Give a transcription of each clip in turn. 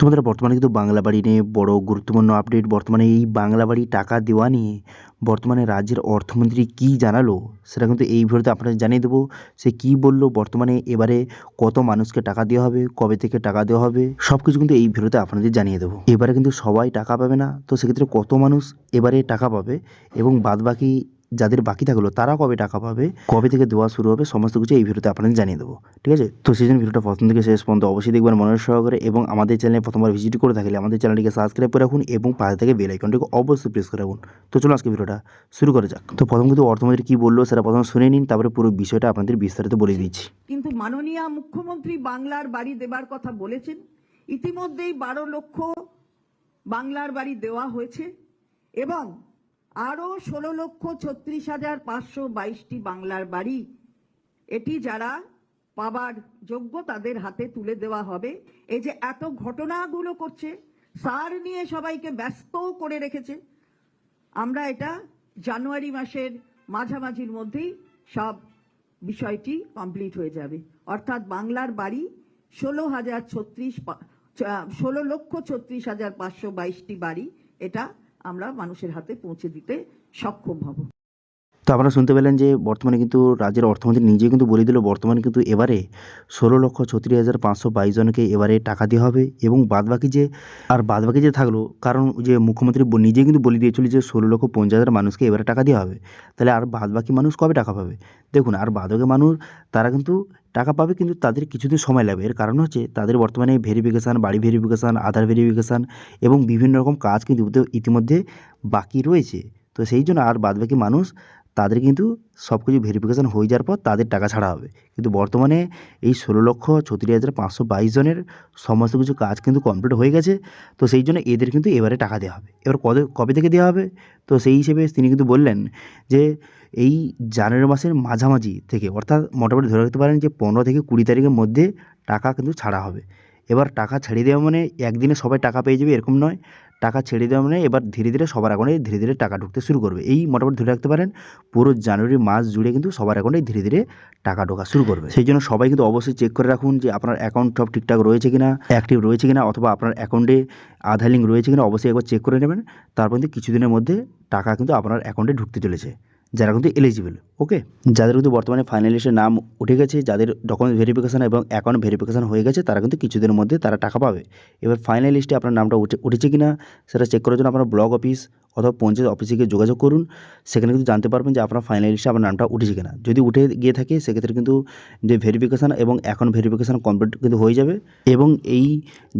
তোমাদের বর্তমানে কিন্তু বাংলা বাড়ি নিয়ে বড় গুরুত্বপূর্ণ আপডেট বর্তমানে এই বাংলা বাড়ি টাকা দেওয়া নিয়ে বর্তমানে রাজ্যের অর্থমন্ত্রী কী জানালো, সেটা কিন্তু এই ভিডিওতে আপনাদের জানিয়ে দেবো। সে কী বলল, বর্তমানে এবারে কত মানুষকে টাকা দেওয়া হবে, কবে থেকে টাকা দেওয়া হবে সব কিছু কিন্তু এই ভিডিওতে আপনাদের জানিয়ে দেবো। এবারে কিন্তু সবাই টাকা পাবে না, তো সেক্ষেত্রে কত মানুষ এবারে টাকা পাবে এবং বাদবাকি যাদের বাকি থাকল তারা কবে টাকা পাবে, কবে থেকে দেওয়া শুরু হবে, সমস্ত কিছু এই ভিডিওতে আপনাদের জানিয়ে দেবো। ঠিক আছে? তো সেই জন্য ভিডিওটা প্রথম থেকে শেষ পর্যন্ত অবশ্যই দেখবেন মনের সহকারে এবং আমাদের চ্যানেলে প্রথমবার ভিজিট করে থাকলে আমাদের চ্যানেলটিকে সাবস্ক্রাইব করে রাখুন এবং পাশে থেকে বেল আইকনটিকে অবশ্যই প্রেস করে রাখুন। তো চলো আজকে ভিডিওটা শুরু করা যাক। তো প্রথম কিন্তু অর্থমন্ত্রী কী বলল সেটা প্রথম শুনে নিন, তারপরে পুরো বিষয়টা আপনাদের বিস্তারিত বলে দিচ্ছি। কিন্তু মাননীয় মুখ্যমন্ত্রী বাংলার বাড়ি দেবার কথা বলেছেন। ইতিমধ্যেই বারো লক্ষ বাংলার বাড়ি দেওয়া হয়েছে এবং আরও ষোলো লক্ষ ছত্রিশ হাজার পাঁচশো বাইশটি বাংলার বাড়ি। এটি যারা পাবার যোগ্য তাদের হাতে তুলে দেওয়া হবে। এই যে এত ঘটনাগুলো করছে, সার নিয়ে সবাইকে ব্যস্ত করে রেখেছে। আমরা এটা জানুয়ারি মাসের মাঝামাঝির মধ্যেই সব বিষয়টি কমপ্লিট হয়ে যাবে। অর্থাৎ বাংলার বাড়ি ষোলো হাজার ছত্রিশ ষোলো লক্ষ ছত্রিশ হাজার পাঁচশো বাইশটি বাড়ি। এটা আমরা মানুষের হাতে পৌঁছে দিতে সক্ষম হব। তো আপনারা শুনতে পেলেন যে বর্তমানে কিন্তু রাজ্যের অর্থমন্ত্রী নিজে কিন্তু বলে দিল, বর্তমানে কিন্তু এবারে ষোলো লক্ষ ছত্রিশ হাজার পাঁচশো বাইশ জনকে এবারে টাকা দেওয়া হবে এবং বাদবাকি যে, আর বাদবাকি যে থাকল, কারণ যে মুখ্যমন্ত্রী নিজে কিন্তু বলে দিয়েছিল যে ষোলো লক্ষ পঞ্চাশ হাজার মানুষকে এবারে টাকা দেওয়া হবে। তাহলে আর বাদবাকি মানুষ কবে টাকা পাবে? দেখুন, আর বাদবাকি মানুষ, তারা কিন্তু টাকা পাবে, কিন্তু তাদের কিছুদিন সময় লাগবে। এর কারণ হচ্ছে তাদের বর্তমানে ভেরিফিকেশান বাড়ি ভেরিফিকেশান আধার ভেরিফিকেশান এবং বিভিন্ন রকম কাজ কিন্তু ইতিমধ্যে বাকি রয়েছে। তো সেই জন্য আর বাদবাকি মানুষ তাদের কিন্তু সব কিছু ভেরিফিকেশান হয়ে যাওয়ার পর তাদের টাকা ছাড়া হবে। কিন্তু বর্তমানে এই ষোলো লক্ষ ছত্রিশ হাজার পাঁচশো বাইশ জনের সমস্ত কিছু কাজ কিন্তু কমপ্লিট হয়ে গেছে। তো সেই জন্য এদের কিন্তু এবারে টাকা দেওয়া হবে। এবার কবে কবে থেকে দেওয়া হবে? তো সেই হিসেবে তিনি কিন্তু বললেন যে এই জানুয়ারি মাসের মাঝামাঝি থেকে, অর্থাৎ মোটামুটি ধরে রাখতে পারেন যে পনেরো থেকে কুড়ি তারিখের মধ্যে টাকা কিন্তু ছাড়া হবে। এবার টাকা ছেড়ে দেওয়া মানে একদিনে সবাই টাকা পেয়ে যাবে এরকম নয়। টাকা ছেড়ে দেওয়া মানে এবার ধীরে ধীরে সবার অ্যাকাউন্টে ধীরে ধীরে টাকা ঢুকতে শুরু করবে। এই মোটামুটি ধরে রাখতে পারেন, পুরো জানুয়ারি মাস জুড়ে কিন্তু সবার অ্যাকাউন্টে ধীরে ধীরে টাকা ঢোকা শুরু করবে। সেই জন্য সবাই কিন্তু অবশ্যই চেক করে রাখুন যে আপনার অ্যাকাউন্ট সব ঠিকঠাক রয়েছে কিনা অ্যাক্টিভ রয়েছে কিনা, অথবা আপনার অ্যাকাউন্টে আধার লিঙ্ক রয়েছে কিনা, অবশ্যই একবার চেক করে নেবেন। তারপর কিন্তু কিছুদিনের মধ্যে টাকা কিন্তু আপনার অ্যাকাউন্টে ঢুকতে চলেছে। যারা কিন্তু এলিজিবল ওকে যাদের কিন্তু বর্তমানে ফাইনাল লিস্টের নাম উঠে গেছে, যাদের ডকুমেন্ট ভেরিফিকেশান এবং অ্যাকাউন্ট ভেরিফিকেশান হয়ে গেছে, তারা কিন্তু কিছুদিনের মধ্যে তারা টাকা পাবে। এবার ফাইনাল লিস্টে আপনার নামটা উঠে, উঠেছে কিনা, সেটা চেক করার জন্য আপনার ব্লক অফিস অথবা পঞ্চায়েত অফিসে গিয়ে যোগাযোগ করুন। সেখানে কিন্তু জানতে পারবেন যে আপনার ফাইনাল লিস্টে আপনার নামটা উঠেছে কিনা। যদি উঠে গিয়ে থাকে, সেক্ষেত্রে কিন্তু যে ভেরিফিকেশান এবং এখন ভেরিফিকেশান কমপ্লিট কিন্তু হয়ে যাবে এবং এই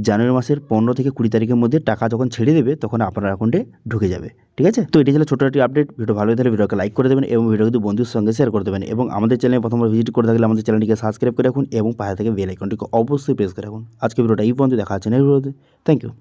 জানুয়ারি মাসের পনেরো থেকে কুড়ি তারিখের মধ্যে টাকা যখন ছেড়ে দেবে, তখন আপনার অ্যাকাউন্টে ঢুকে যাবে। ঠিক আছে? তো এটি ছিল ছোটো একটি আপডেট ভিডিও ভালো হয়ে ভিডিওকে লাইক করে দেবেন এবং ভিডিও কিন্তু বন্ধুর সঙ্গে শেয়ার করে দেবেন এবং আমাদের চ্যানেলে প্রথমবার ভিজিট করে থাকলে আমাদের চ্যানেলটিকে সাবস্ক্রাইব করে রাখুন এবং পাশে থেকে বেল আইকনটিকে অবশ্যই প্রেস করে রাখুন। আজকে ভিডিওটা এই পর্যন্ত। দেখা হচ্ছে ভিডিওতে থ্যাংক ইউ